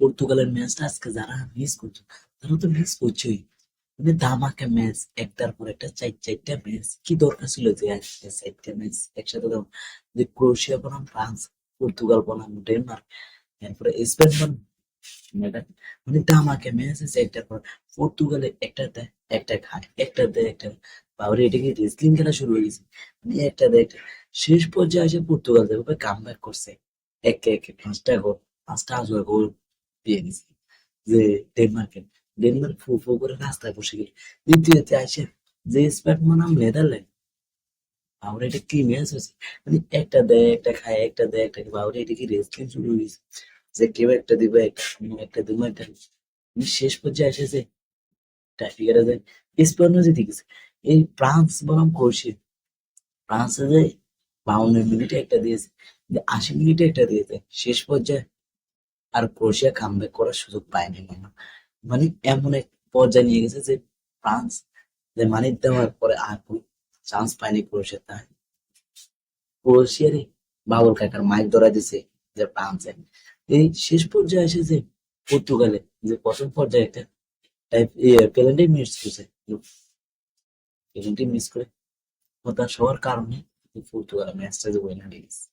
পর্তুগালের ম্যাচটা আজকে যারা মিস করছ, তারা তো মিস করছোই। মানে ধামাকা ম্যাচ একটার পর একটা, চার, চারটা ম্যাচ কি দরকার ছিল যে চারটা ম্যাচ একসাথে যে ক্রোয়েশিয়া বনাম, ফ্রান্স, পর্তুগাল বনাম, ডেনমার্ক, এরপরে স্পেন বনাম। মানে ধামাকা ম্যাচ আছে একটার পর। পর্তুগালে একটা দেয়, একটা খায়, একটা দেয়, একটা বাবরে এটা কি রেসলিং খেলা শুরু হয়ে গেছে? মানে একটা দেয়, একটা শেষ পর্যায়ে এসে পর্তুগাল যেভাবে কাম ব্যাক করছে। একে একে, পাঁচটা গোল পাঁচটা আজুয়া গোল দিয়ে যে ডেনমার্কে ডেনমার্ক ফু ফু করে রাস্তায় বসে গেল দ্বিতীয়তে আসে যে স্পেন বনাম নেদারল্যান্ড বাবরে এটা কি ম্যাচ হয়েছে মানে একটা দেয় একটা খায় একটা দেয় একটা খায়। বাবরে এটা কি রেসলিং শুরু হয়ে গেছে যে কেউ একটা দিবে একটা একটা দিব একটা শেষ পর্যায়ে এসেছে টাইপিকারে যায় স্পেনও জিতে গেছে এই ফ্রান্স বনাম ক্রোয়েশিয়া ফ্রান্সে যে বাউন্ন মিনিটে একটা দিয়েছে যে আশি মিনিটে একটা দিয়েছে শেষ পর্যায়ে আর ক্রোয়েশিয়া কামব্যাক করার সুযোগ পায়নি মনে। মানে এমন এক পর্যায়ে নিয়ে গেছে যে ফ্রান্স, যে মানি দেওয়ার পরে আর কোনো চান্স পায়নি ক্রোয়েশিয়া তাই ক্রোয়েশিয়ারই বাবুল কাকার মাইক ধরা দিছে যে ফ্রান্সে। এই শেষ পর্যায়ে এসেছে পর্তুগালে, যে প্রথম পর্যায়ে একটা পেলেন্টি মিস করছে। পেলেন্টি মিস করে হতাশ হওয়ার কারণে পর্তুগাল ম্যাচটা যে উইনার হয়ে গেছে।